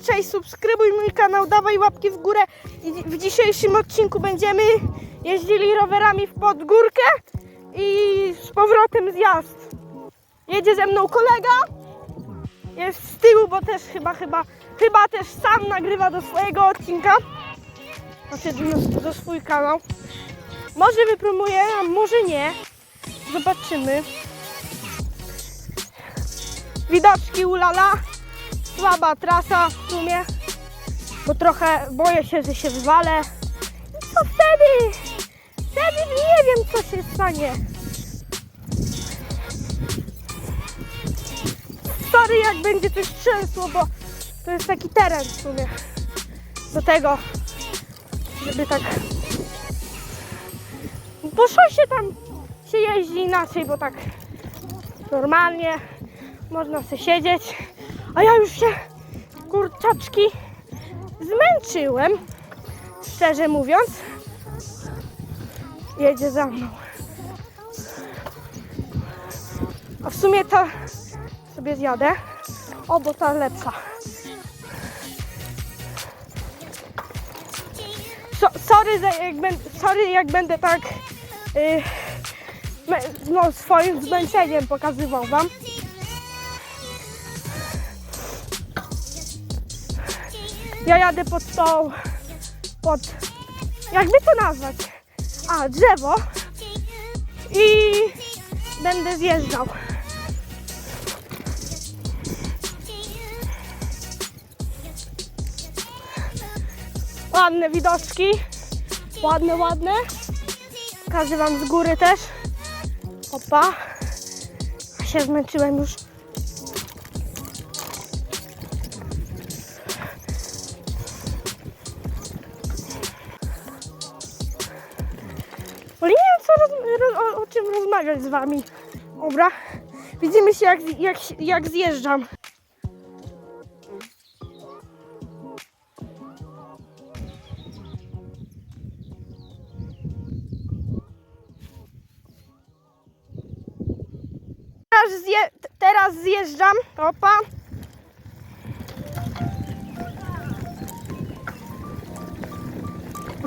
cześć, subskrybuj mój kanał, dawaj łapki w górę. I w dzisiejszym odcinku będziemy jeździli rowerami w Podgórkę i z powrotem zjazd. Jedzie ze mną kolega, jest z tyłu, bo też chyba, chyba, chyba też sam nagrywa do swojego odcinka. Znaczy do, do swój kanał. Może wypromuje, a może nie. Zobaczymy. Widoczki ulala. Słaba trasa w sumie. Bo trochę boję się, że się wywalę. I co wtedy? Wtedy nie wiem, co się stanie. Sorry, jak będzie coś trzęsło, bo to jest taki teren w sumie. Do tego, żeby tak... Po szosie tam się jeździ inaczej, bo tak normalnie można sobie siedzieć. A ja już się, kurczaczki, zmęczyłem, szczerze mówiąc. Jedzie za mną. A w sumie to sobie zjadę. O, bo ta lepsza. So, sorry, za, jak ben, sorry, jak będę tak y, me- no, swoim zmęczeniem pokazywał wam. Ja jadę pod tą, pod, jakby to nazwać, a drzewo i będę zjeżdżał. Ładne widoczki, ładne, ładne. Pokażę wam z góry też. Opa, się zmęczyłem już. Roz, ro, o, o czym rozmawiać z wami. Dobra, widzimy się jak, jak, jak zjeżdżam. Teraz, zje, teraz zjeżdżam. Opa.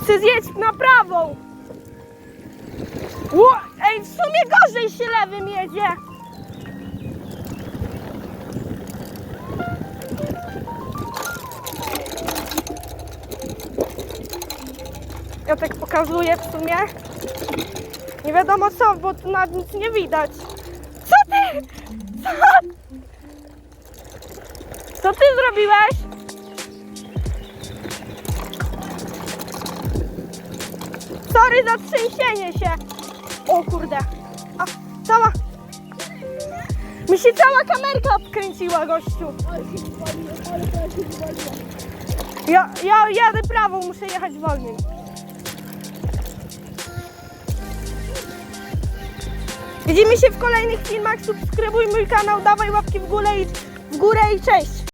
Chcę zjeść na prawą. Ło, ej, w sumie gorzej się lewym jedzie. Ja tak pokazuję w sumie. Nie wiadomo co, bo tu nad nic nie widać. Co ty? Co? Co ty zrobiłeś? Sorry za trzęsienie się. O kurde. A, cała... Mi się cała kamerka obkręciła, gościu. Ja, ja jadę prawo, muszę jechać wolniej. Widzimy się w kolejnych filmach. Subskrybuj mój kanał, dawaj łapki w górę i, w górę i cześć.